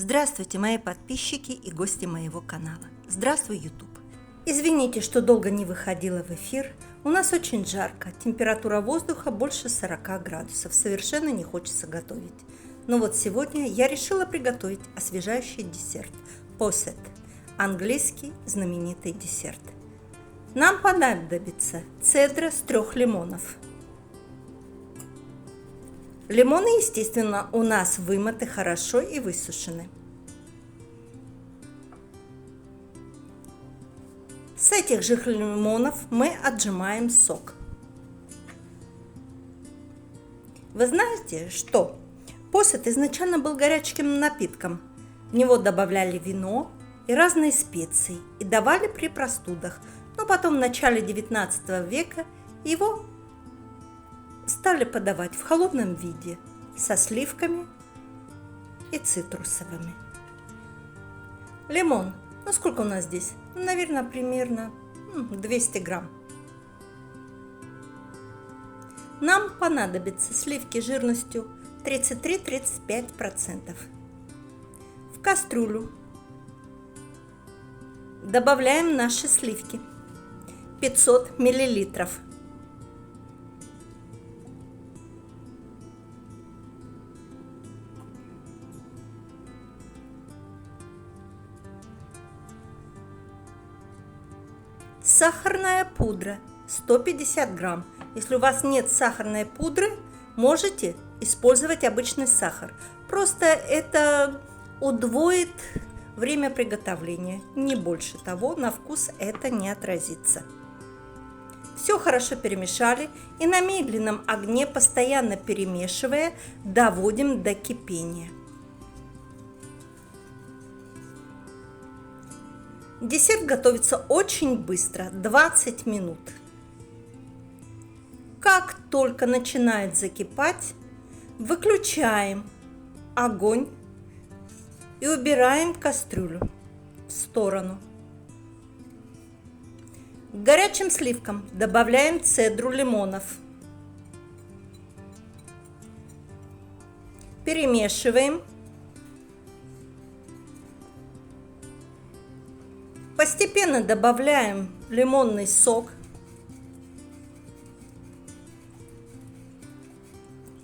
Здравствуйте, мои подписчики и гости моего канала. Здравствуй, YouTube. Извините, что долго не выходила в эфир. У нас очень жарко, температура воздуха больше 40 градусов. Совершенно не хочется готовить. Но вот сегодня я решила приготовить освежающий десерт – посет, английский знаменитый десерт. Нам понадобится цедра с трех лимонов – Лимоны, естественно, у нас вымыты хорошо и высушены. С этих же лимонов мы отжимаем сок. Вы знаете, что посад изначально был горячим напитком. В него добавляли вино и разные специи и давали при простудах, но потом в начале 19 века его стали подавать в холодном виде со сливками и цитрусовыми. Лимон. Ну сколько у нас здесь? Наверное, примерно 200 грамм. Нам понадобятся сливки жирностью 33-35%. В кастрюлю добавляем наши сливки 500 миллилитров. Сахарная пудра 150 грамм. Если у вас нет сахарной пудры, можете использовать обычный сахар. Просто это удвоит время приготовления, не больше того, на вкус это не отразится. Все хорошо перемешали и на медленном огне, постоянно перемешивая, доводим до кипения. Десерт готовится очень быстро, 20 минут. Как только начинает закипать, выключаем огонь и убираем кастрюлю в сторону. К горячим сливкам добавляем цедру лимонов. Перемешиваем Постепенно добавляем лимонный сок.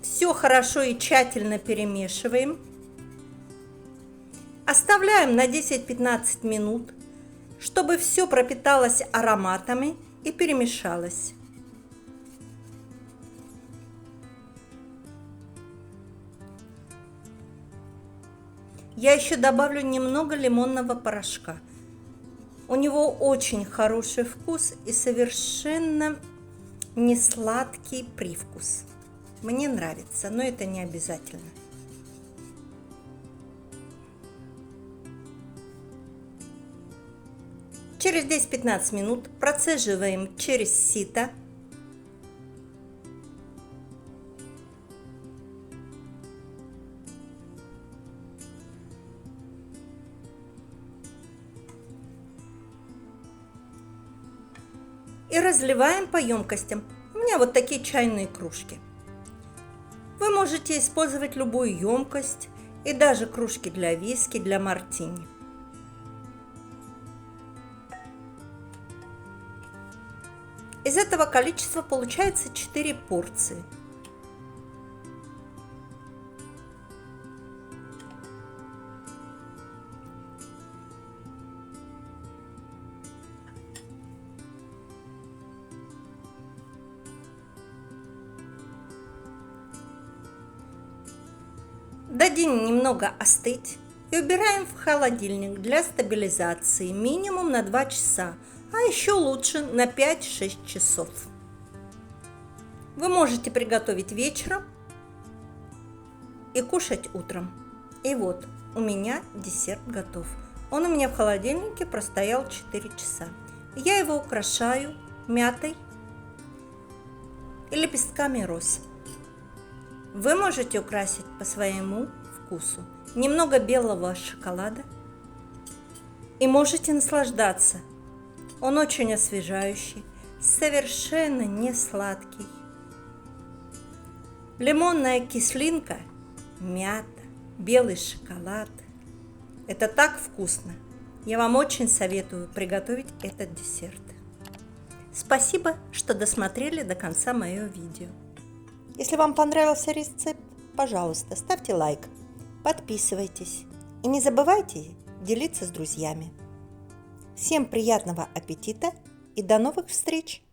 Все хорошо и тщательно перемешиваем. Оставляем на 10-15 минут, чтобы все пропиталось ароматами и перемешалось. Я еще добавлю немного лимонного порошка – у него очень хороший вкус и совершенно не сладкий привкус. Мне нравится, но это не обязательно. Через 10-15 минут процеживаем через сито – и разливаем по емкостям. У меня вот такие чайные кружки. Вы можете использовать любую емкость и даже кружки для виски, для мартини. Из этого количества получается 4 порции – Дадим немного остыть и убираем в холодильник для стабилизации минимум на 2 часа, а еще лучше на 5-6 часов. Вы можете приготовить вечером и кушать утром. И вот у меня десерт готов. Он у меня в холодильнике простоял 4 часа. Я его украшаю мятой и лепестками роз. Вы можете украсить по своему вкусу немного белого шоколада и можете наслаждаться. Он очень освежающий, совершенно не сладкий. Лимонная кислинка, мята, белый шоколад. Это так вкусно! Я вам очень советую приготовить этот десерт. Спасибо, что досмотрели до конца мое видео. Если вам понравился рецепт, пожалуйста, ставьте лайк, подписывайтесь и не забывайте делиться с друзьями. Всем приятного аппетита и до новых встреч!